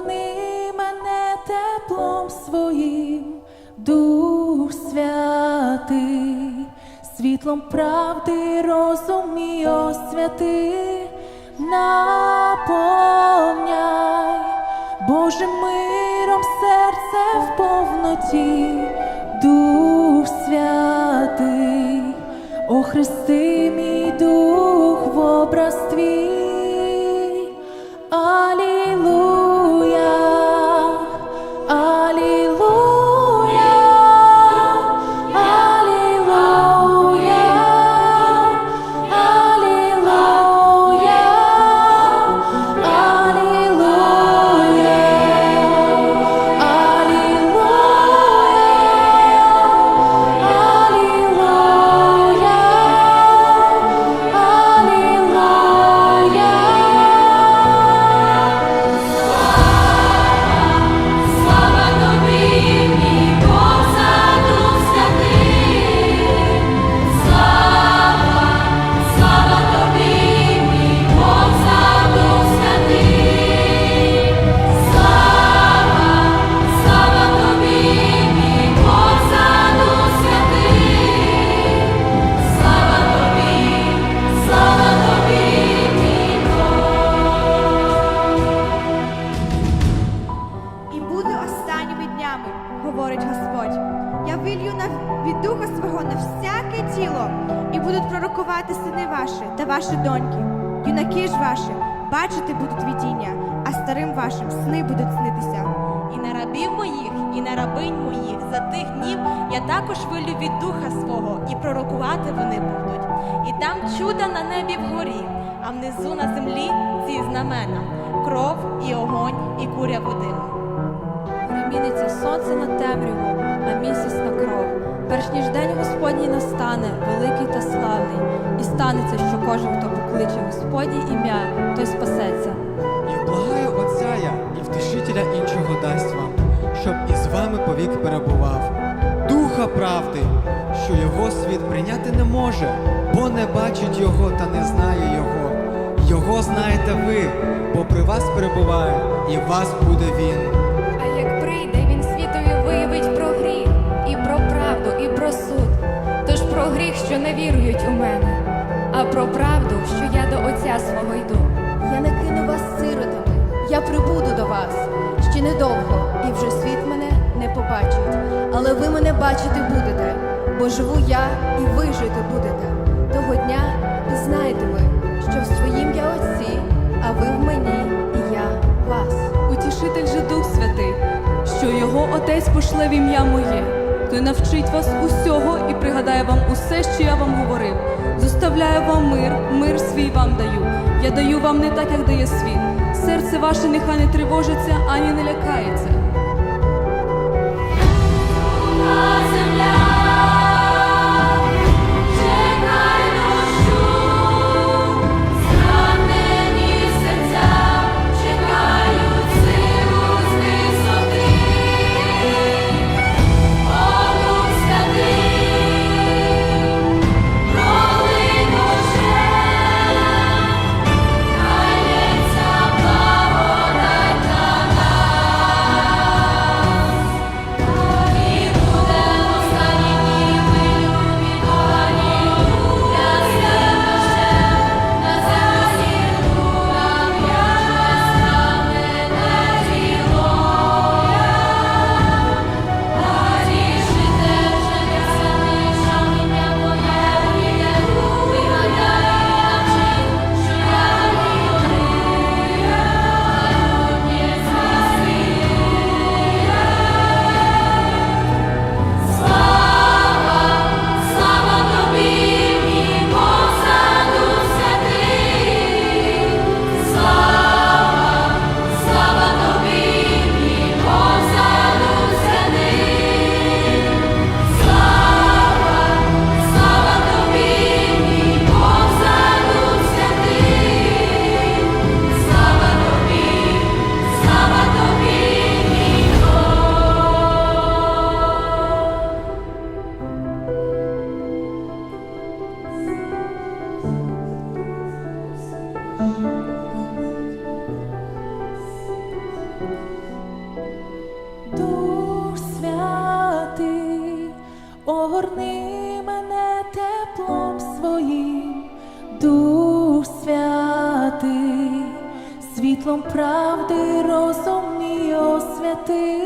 огорни мене теплом своїм, Дух святий, світлом правди, розум мій освяти, наповняй. Божим миром серце в повноті, Дух святий, охрести мій дух ваші доньки. Юнаки ж ваші бачити будуть видіння, а старим вашим сни будуть снитися. І на рабів моїх, і на рабинь моїх за тих днів я також вилю від духа свого, і пророкувати вони будуть. І дам чуда на небі вгорі, а внизу на землі ці знамена кров і огонь, і куряву диму. Переміниться сонце на темряву, а місяць на кров. Перш ніж день Господній настане, великий та славний, і станеться, що кожен, хто покличе Господнє ім'я, той спасеться. І благаю Отця я, і втішителя іншого дасть вам, щоб із вами повік перебував. Духа правди, що його світ прийняти не може, бо не бачить його та не знає його. Його знаєте ви, бо при вас перебуває, і вас буде він. Гріх, що не вірують у мене, а про правду, що я до Отця свого йду. Я не кину вас сиротами, я прибуду до вас ще недовго, і вже світ мене не побачить. Але ви мене бачити будете, бо живу я, і ви жити будете. Того дня пізнаєте ви, що в своїм я отці, а ви в мені, і я вас. Утішитель же Дух Святий, що його Отець пошле в ім'я моє, той навчить вас усього і пригадає вам усе, що я вам говорив. Зоставляю вам мир, мир свій вам даю. Я даю вам не так, як дає світ. Серце ваше нехай не тривожиться, ані не лякається. земля, світлом правди розум мій освяти.